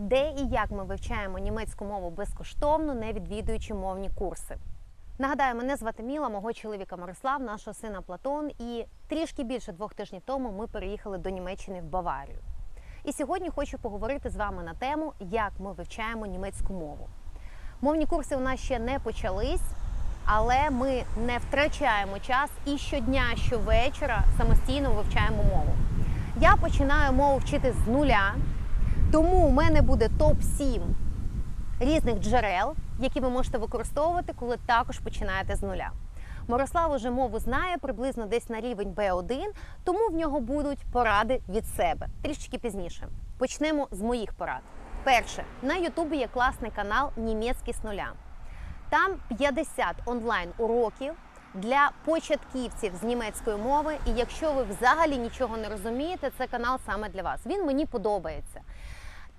де і як ми вивчаємо німецьку мову безкоштовно, не відвідуючи мовні курси. Нагадаю, мене звати Міла, мого чоловіка Мирослав, нашого сина Платон. І трішки більше двох тижнів тому ми переїхали до Німеччини в Баварію. І сьогодні хочу поговорити з вами на тему, як ми вивчаємо німецьку мову. Мовні курси у нас ще не почались, але ми не втрачаємо час і щодня, щовечора самостійно вивчаємо мову. Я починаю мову вчити з нуля, тому у мене буде топ-7 різних джерел, які ви можете використовувати, коли також починаєте з нуля. Мирослав уже мову знає приблизно десь на рівень B1, тому в нього будуть поради від себе трішки пізніше. Почнемо з моїх порад. Перше, на Ютубі є класний канал Німецький з нуля. Там 50 онлайн уроків для початківців з німецької мови. І якщо ви взагалі нічого не розумієте, це канал саме для вас. Він мені подобається.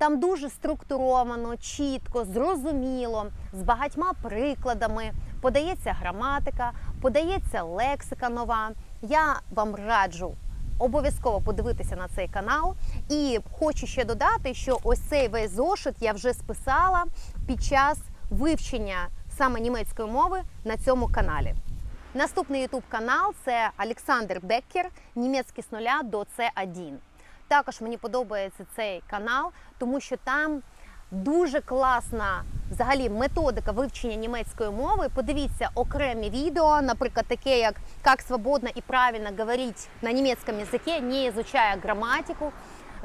Там дуже структуровано, чітко, зрозуміло, з багатьма прикладами. Подається граматика, подається лексика нова. Я вам раджу обов'язково подивитися на цей канал. І хочу ще додати, що ось цей весь зошит я вже списала під час вивчення саме німецької мови на цьому каналі. Наступний YouTube канал це Олександр Беккер, німецький з нуля до С1. Також мені подобається цей канал, тому що там дуже класна взагалі методика вивчення німецької мови. Подивіться окремі відео, наприклад, таке як «Как свободно і правильно говорити на німецькому язикі, не изучая граматику.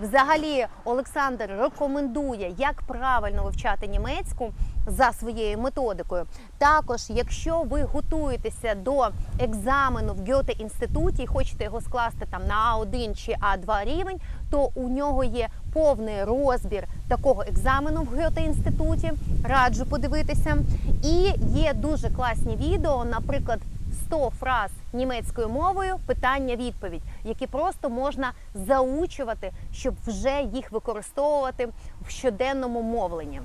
Взагалі, Олександр рекомендує, як правильно вивчати німецьку за своєю методикою. Також, якщо ви готуєтеся до екзамену в Гьоте інституті і хочете його скласти там на А1 чи А2 рівень, то у нього є повний розбір такого екзамену в Гьоте інституті. Раджу подивитися. І є дуже класні відео, наприклад. 100 фраз німецькою мовою питання-відповідь, які просто можна заучувати, щоб вже їх використовувати в щоденному мовленні.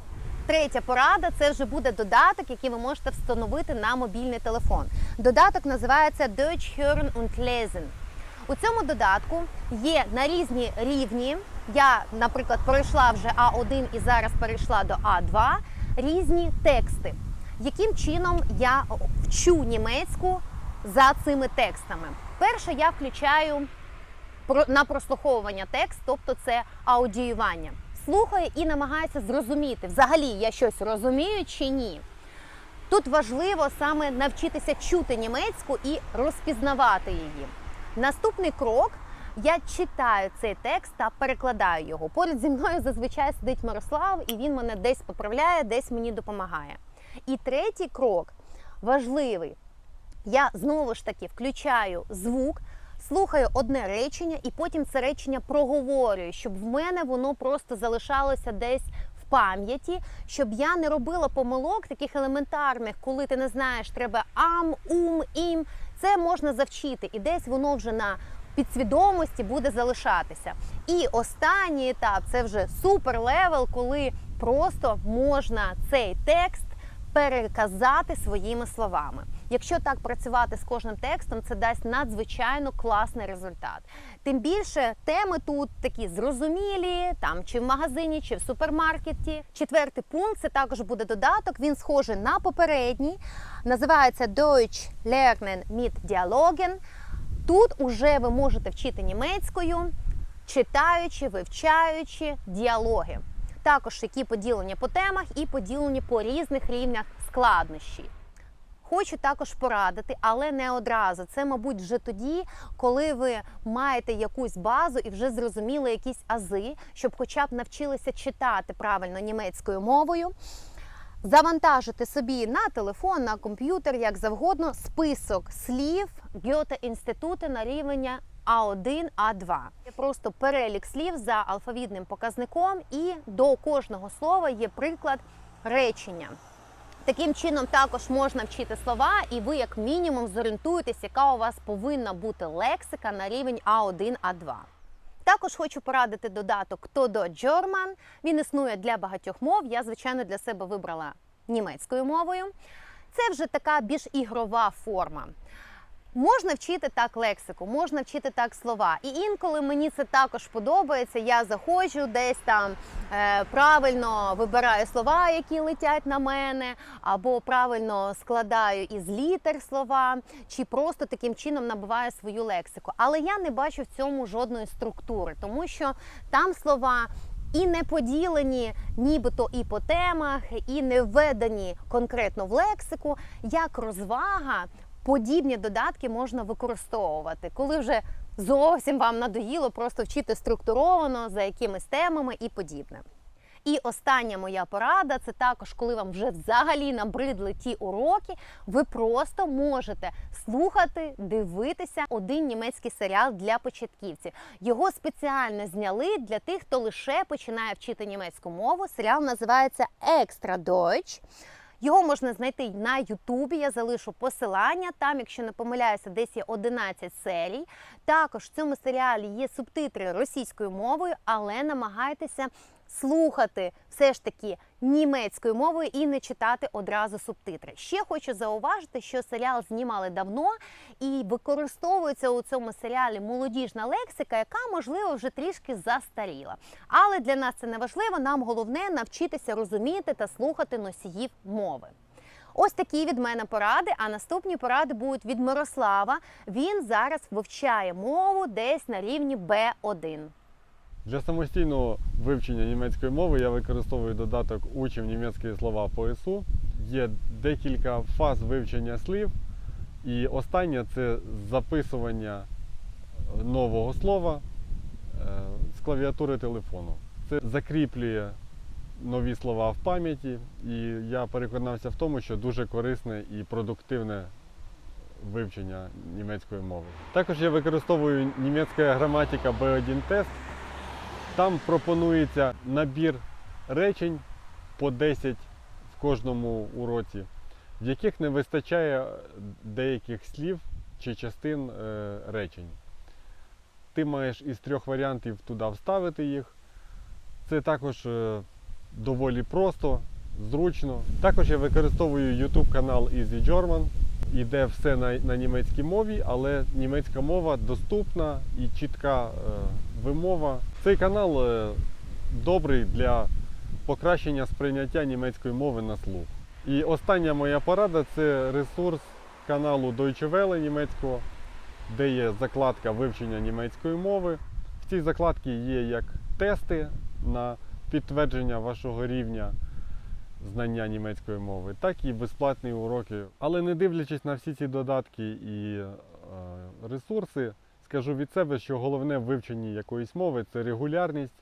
Третя порада це вже буде додаток, який ви можете встановити на мобільний телефон. Додаток називається Deutsch hören und lesen. У цьому додатку є на різні рівні. Я, наприклад, пройшла вже А1 і зараз перейшла до А2 різні тексти. Яким чином я вчу німецьку за цими текстами? Перше, я включаю на прослуховування текст, тобто це аудіювання. Слухаю і намагаюся зрозуміти, взагалі я щось розумію чи ні. Тут важливо саме навчитися чути німецьку і розпізнавати її. Наступний крок. Я читаю цей текст та перекладаю його. Поряд зі мною зазвичай сидить Мирослав, і він мене десь поправляє, десь мені допомагає. І третій крок важливий. Я знову ж таки включаю звук, слухаю одне речення, і потім це речення проговорюю, щоб в мене воно просто залишалося десь в пам'яті, щоб я не робила помилок таких елементарних, коли ти не знаєш, треба ам, ум, ім. Це можна завчити, і десь воно вже на підсвідомості буде залишатися. І останній етап це вже супер левел, коли просто можна цей текст переказати своїми словами. Якщо так працювати з кожним текстом, це дасть надзвичайно класний результат. Тим більше теми тут такі зрозумілі, там чи в магазині, чи в супермаркеті. Четвертий пункт це також буде додаток. Він схожий на попередній. Називається Deutsch lernen mit Dialogen. Тут уже ви можете вчити німецькою, читаючи, вивчаючи діалоги. Також які поділення по темах і поділені по різних рівнях складнощі. Хочу також порадити, але не одразу. Це, мабуть, вже тоді, коли ви маєте якусь базу і вже зрозуміли якісь ази, щоб хоча б навчилися читати правильно німецькою мовою. Завантажити собі на телефон, на комп'ютер, як завгодно, список слів Гьоте інститути на рівня А1, А2. Це просто перелік слів за алфавітним показником, і до кожного слова є приклад речення. Таким чином також можна вчити слова, і ви, як мінімум, зорієнтуєтесь, яка у вас повинна бути лексика на рівень А1, А2. Також хочу порадити додаток Todo German. Він існує для багатьох мов. Я, звичайно, для себе вибрала німецькою мовою. Це вже така більш ігрова форма. Можна вчити так лексику, можна вчити так слова. І інколи мені це також подобається. Я заходжу десь там е, правильно вибираю слова, які летять на мене, або правильно складаю із літер слова, чи просто таким чином набиваю свою лексику. Але я не бачу в цьому жодної структури, тому що там слова. І не поділені нібито і по темах, і не введені конкретно в лексику, як розвага, подібні додатки можна використовувати, коли вже зовсім вам надоїло просто вчити структуровано за якимись темами і подібне. І остання моя порада це також, коли вам вже взагалі набридли ті уроки, ви просто можете слухати, дивитися один німецький серіал для початківців. Його спеціально зняли для тих, хто лише починає вчити німецьку мову. Серіал називається Екстра Deutsch. Його можна знайти на Ютубі. Я залишу посилання. Там, якщо не помиляюся, десь є 11 серій. Також в цьому серіалі є субтитри російською мовою, але намагайтеся слухати все ж таки німецькою мовою і не читати одразу субтитри. Ще хочу зауважити, що серіал знімали давно і використовується у цьому серіалі молодіжна лексика, яка можливо вже трішки застаріла. Але для нас це не важливо. Нам головне навчитися розуміти та слухати носіїв мови. Ось такі від мене поради. А наступні поради будуть від Мирослава. Він зараз вивчає мову десь на рівні Б1. Для самостійного вивчення німецької мови я використовую додаток Учив німецькі слова по СУ. Є декілька фаз вивчення слів, і останнє це записування нового слова е, з клавіатури телефону. Це закріплює нові слова в пам'яті, і я переконався в тому, що дуже корисне і продуктивне вивчення німецької мови. Також я використовую німецька граматика B1 тест. Там пропонується набір речень по 10 в кожному уроці, в яких не вистачає деяких слів чи частин е, речень. Ти маєш із трьох варіантів туди вставити їх. Це також е, доволі просто, зручно. Також я використовую YouTube канал Easy German. Іде все на, на німецькій мові, але німецька мова доступна і чітка е, вимова. Цей канал е, добрий для покращення сприйняття німецької мови на слух. І остання моя порада це ресурс каналу Deutsche Welle німецького, де є закладка вивчення німецької мови. В цій закладці є як тести на підтвердження вашого рівня знання німецької мови, так і безплатні уроки. Але не дивлячись на всі ці додатки і е, ресурси, скажу від себе, що головне в вивченні якоїсь мови це регулярність,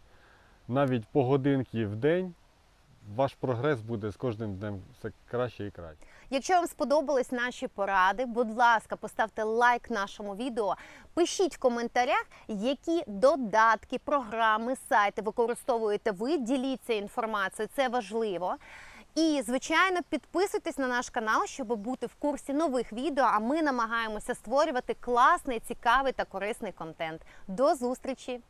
навіть по годинки в день. Ваш прогрес буде з кожним днем все краще і краще. Якщо вам сподобались наші поради, будь ласка, поставте лайк нашому відео. Пишіть в коментарях, які додатки, програми, сайти використовуєте ви. Діліться інформацією, це важливо. І, звичайно, підписуйтесь на наш канал, щоб бути в курсі нових відео. А ми намагаємося створювати класний, цікавий та корисний контент. До зустрічі!